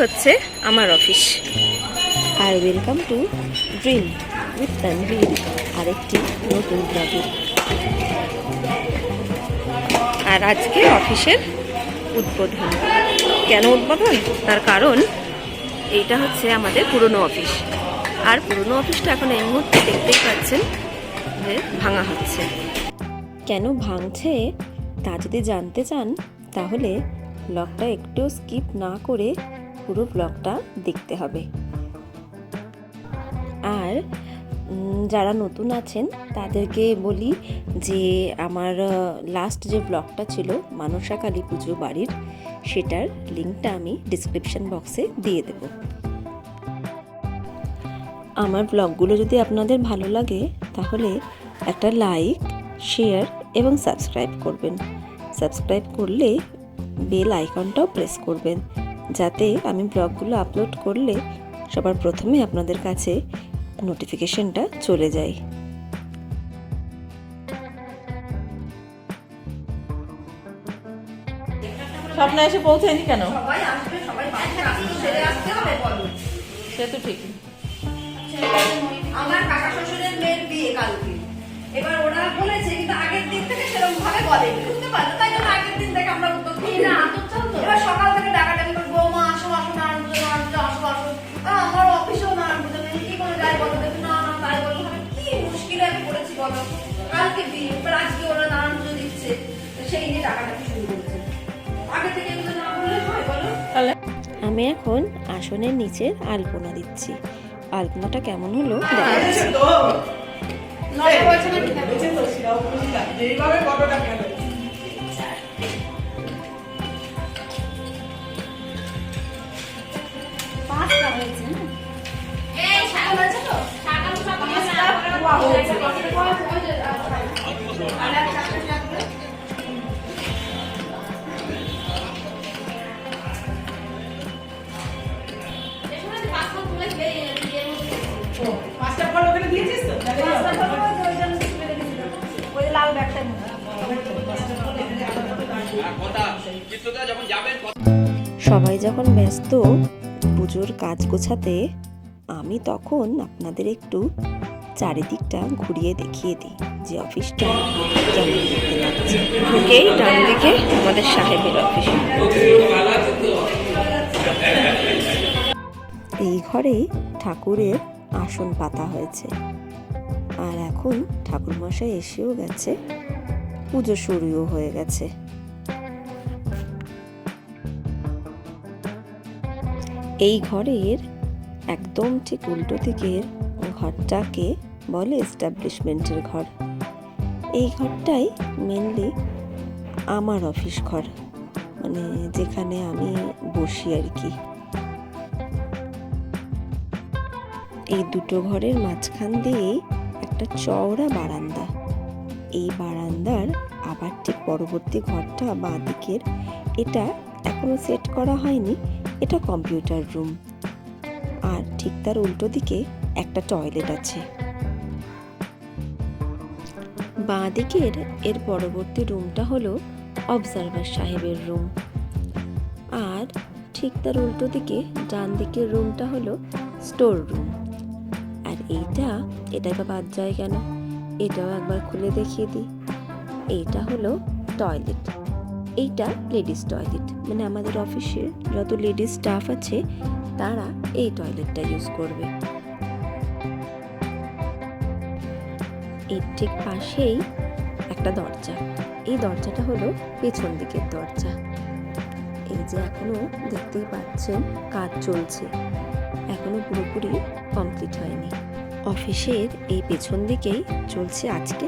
হচ্ছে আমার office R welcome to dream with Tanvir আরেকটি নতুন ব্লগে আর আজকে অফিসের উদ্বোধন। কেন উদ্বোধন? তার কারণ এইটা হচ্ছে আমাদের পুরনো অফিস আর পুরনো অফিসটা এখন এই মুহূর্তে দেখতেই পাচ্ছেন যে ভাঙা হচ্ছে। কেন ভাঙছে? তা যদি জানতে চান তাহলে ব্লগটা একটু স্কিপ না করে পুরো ব্লগটা দেখতে হবে। আর যারা নতুন আছেন, তাদেরকে বলি যে, আমার লাস্ট যে ব্লগটা ছিল, মানসা কালী পুজো বাড়ির, সেটার লিঙ্কটা আমি ডিসক্রিপশন বক্সে দিয়ে দেব। আমার ব্লগগুলো যদি আপনাদের ভালো লাগে, তাহলে একটা লাইক শেয়ার এবং সাবস্ক্রাইব করবেন। সাবস্ক্রাইব করলে বেল আইকনটাও প্রেস করবেন। যাতে আমি ব্লগগুলো আপলোড করলে সবার প্রথমে আপনাদের কাছে নোটিফিকেশনটা চলে যায়। স্বপ্ন এসে পৌঁছায়নি কেন? হবে বলো। সে তো ঠিকই। আমার কাকা শ্বশুরের মেয়ের বিয়ে কালকে। এবার ওরা বলেছে কিন্তু আগের দিন থেকে সেরকম ভাবে বলেনি। আমি এখন আসনের নিচে আলপনা দিচ্ছি। আলপনাটা কেমন হলো? দেখা। পাঁচটা ফল ওখানে দিয়েছিস তো? ওই লাল ব্যাগটা সবাই যখন ব্যস্ত পুজোর কাজ গোছাতে আমি তখন আপনাদের একটু চারিদিকটা ঘুরিয়ে দেখিয়ে দিই যে অফিসটা দেখতে লাগছে। ঢুকেই ডান দিকে আমাদের সাহেবের অফিস। এই ঘরে ঠাকুরের আসন পাতা হয়েছে। আর এখন ঠাকুরমশাই এসেও গেছে, পুজো শুরুও হয়ে গেছে। এই ঘরের একদম ঠিক উল্টো দিকের ঘরটাকে বলে এস্টাবলিশমেন্টের ঘর। এই ঘরটাই মেনলি আমার অফিস ঘর মানে যেখানে আমি বসি আর কি। এই দুটো ঘরের মাঝখান দিয়ে একটা চওড়া বারান্দা। এই বারান্দার আবার ঠিক পরবর্তী ঘরটা বাঁ দিকের এটা এখনও সেট করা হয়নি, এটা কম্পিউটার রুম। আর ঠিক তার উল্টো দিকে একটা টয়লেট আছে। বাঁ দিকের এর পরবর্তী রুমটা হলো অবজারভার সাহেবের রুম। আর ঠিক তার উল্টো দিকে ডান দিকের রুমটা হলো স্টোর রুম এইটা, এটা বা বাদ যায় কেন? এটাও একবার খুলে দেখিয়ে দিই। এইটা হলো টয়লেট এইটা লেডিস টয়লেট মানে আমাদের অফিসের যত লেডিস স্টাফ আছে, তারা এই টয়লেটটা ইউজ করবে। এর ঠিক পাশেই একটা দরজা। এই দরজাটা হলো পেছন দিকের দরজা। এই যে এখনও দেখতেই পাচ্ছেন, কাজ চলছে। এখনও পুরোপুরি কমপ্লিট হয়নি। অফিসের এই পেছন দিকেই চলছে আজকে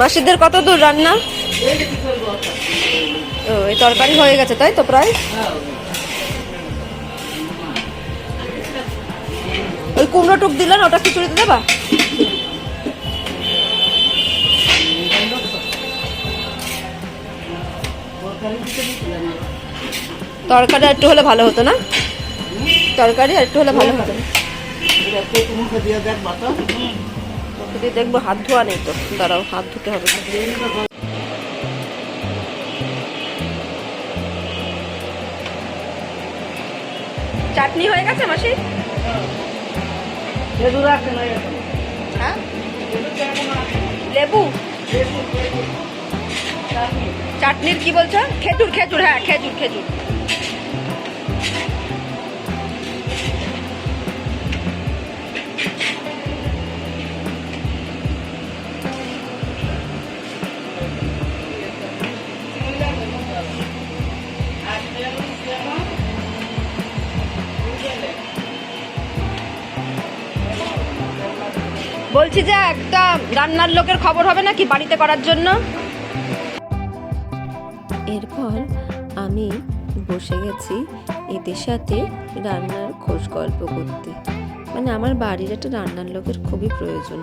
মাসিদের কত দূর রান্না? ও, এই তরকারি হয়ে গেছে তাই তো প্রায়? ওই কুমড়ো টুক দিলেন, ওটা খিচুড়িতে দেবা? তরকারি একটু হলে ভালো হতো না? তরকারি একটু হলে ভালো হতো দেখব হাত ধোয়া নেই তো। দাঁড়াও হাত ধুতে হবে। চাটনি হয়ে গেছে মাসি? হ্যাঁ? লেবু। চাটনির কি বলছো? খেজুর খেজুর হ্যাঁ খেজুর খেজুর। বলছি যে একটা রান্নার লোকের খবর হবে নাকি বাড়িতে করার জন্য? এরপর আমি বসে গেছি এদের সাথে রান্নার খোঁজ গল্প করতে। মানে আমার বাড়ির একটা রান্নার লোকের খুবই প্রয়োজন।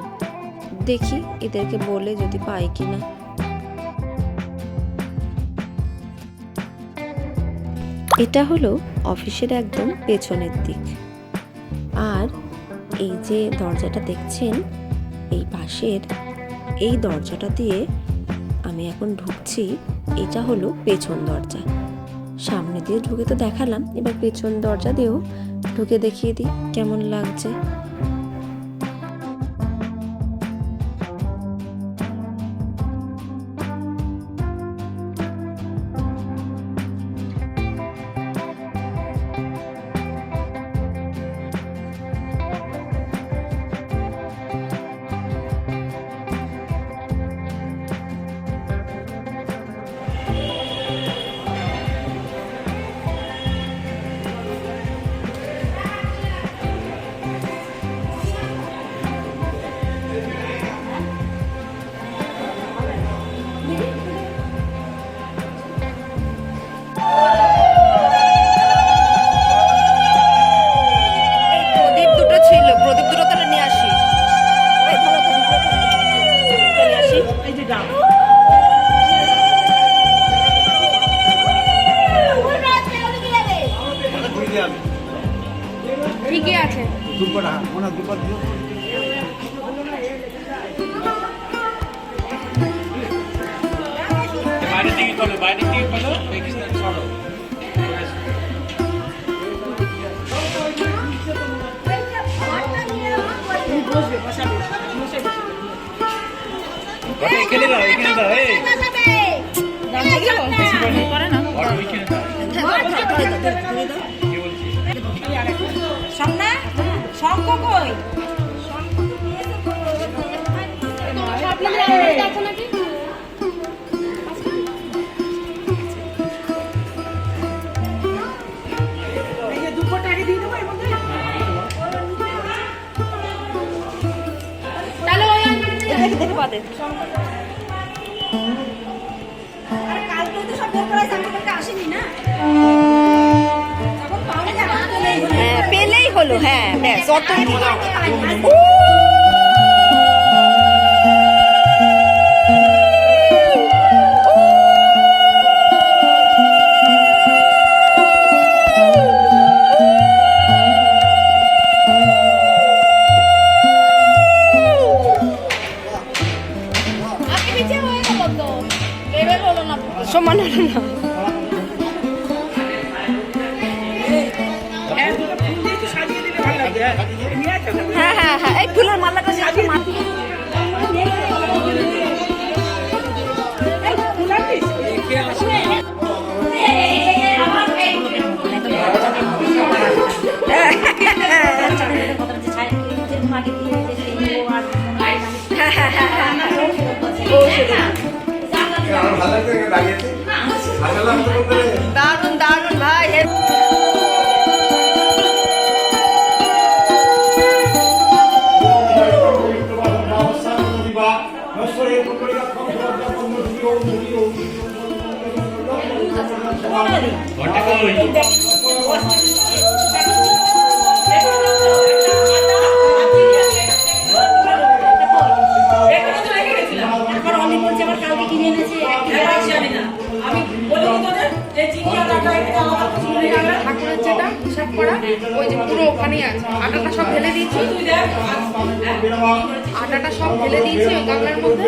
দেখি এদেরকে বলে যদি পাই কি না এটা হলো অফিসের একদম পেছনের দিক। আর এই যে দরজাটা দেখছেন, এই পাশের এই দরজাটা দিয়ে আমি এখন ঢুকছি, এটা হলো পেছন দরজা। সামনে দিয়ে ঢুকে তো দেখালাম, এবার পেছন দরজা দিয়েও ঢুকে দেখিয়ে দিই, কেমন লাগছে। ঠিকই আছে বাইরে থেকে করো বাইরে থেকে করো এখানে ছড়ো এখানে দাও এখানে দাও এই। করে না। ওইখানে দাও। শঙ্খ কই? দেখি বাদে কালকে তো সব বের করা আসিনি না? হলো হ্যাঁ ব্যাস অত সমান হলো না। হ্যাঁ। হ্যাঁ হ্যাঁ এই ফুলের মালাটা যে একটু মাটি? দারুণ দারুণ ভাই আলাদা। ঠাকুরের যেটা হিসাব করা ওই যে পুরো ওখানেই আছে আটাটা সব ঢেলে দিয়েছি তুই দেখ, আটাটা সব ঢেলে দিয়েছি ওই গামলার মধ্যে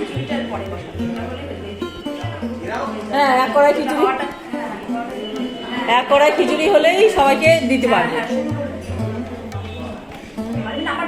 পরে হয়ে এক কড়াই খিচুড়ি। এক কড়াই খিচুড়ি হলেই সবাইকে দিতে পারবে। মানে না, আমার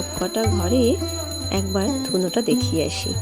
সব কটা ঘরে একবার ধুনোটা দেখিয়ে আসি।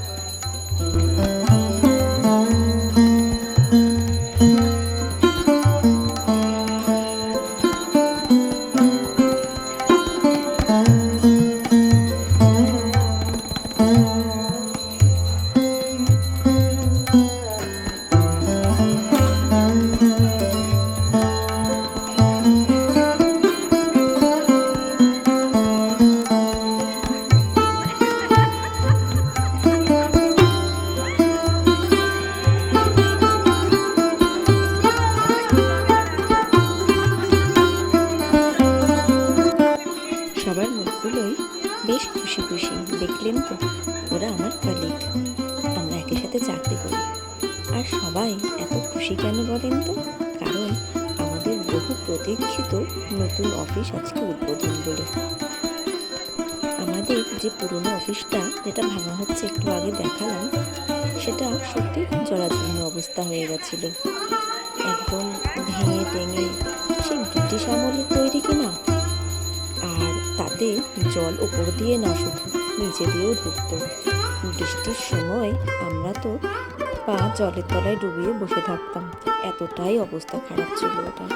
বহু প্রতীক্ষিত নতুন অফিস আজকে উদ্বোধন বলে আমাদের যে পুরনো অফিসটা, যেটা ভাঙা হচ্ছে একটু আগে দেখালাম, সেটা সত্যি জরাজীর্ণ অবস্থা হয়ে গেছিল। একদম ভেঙে টেঙে সেই ব্রিটিশ আমলের তৈরি কিনা? আর তাতে জল উপর দিয়ে না, শুধু নিচে দিয়েও ঢুকতো। বৃষ্টির সময় আমরা তো পা জলের তলায় ডুবিয়ে বসে থাকতাম। এতটাই অবস্থা খারাপ ছিল ওটা।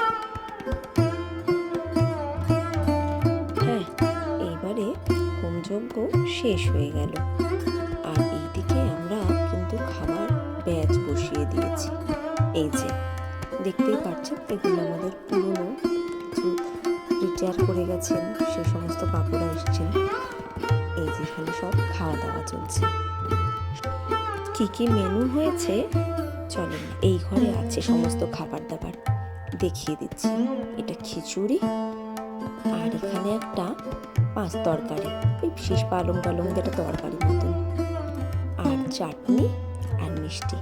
হ্যাঁ এইবারে হোমযজ্ঞ শেষ হয়ে গেল। আর এইদিকে আমরা কিন্তু খাবার ব্যাচ বসিয়ে দিয়েছি। এই যে, দেখতেই পাচ্ছেন, এগুলো আমাদের পুরনো কিছু রিটায়ার করে গেছেন, সে সমস্ত কাকুরা এসছেন এই যেখানে সব খাওয়া দাওয়া চলছে। কি কি মেনু হয়েছে? চলেন, এই ঘরে আছে সমস্ত খাবার দাবার। দেখিয়ে দিচ্ছি। এটা খিচুড়ি আর এখানে একটা পাঁচ তরকারি ওই বিশেষ পালং পালং যেটা তরকারি মতন। আর চাটনি আর মিষ্টি।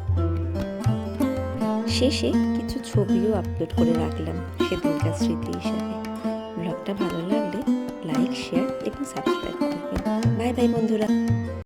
শেষে কিছু ছবিও আপলোড করে রাখলাম সেদিনকার স্মৃতি হিসাবে ব্লগটা ভালো লাগলে লাইক শেয়ার এবং সাবস্ক্রাইব করবেন। বাই বাই বন্ধুরা।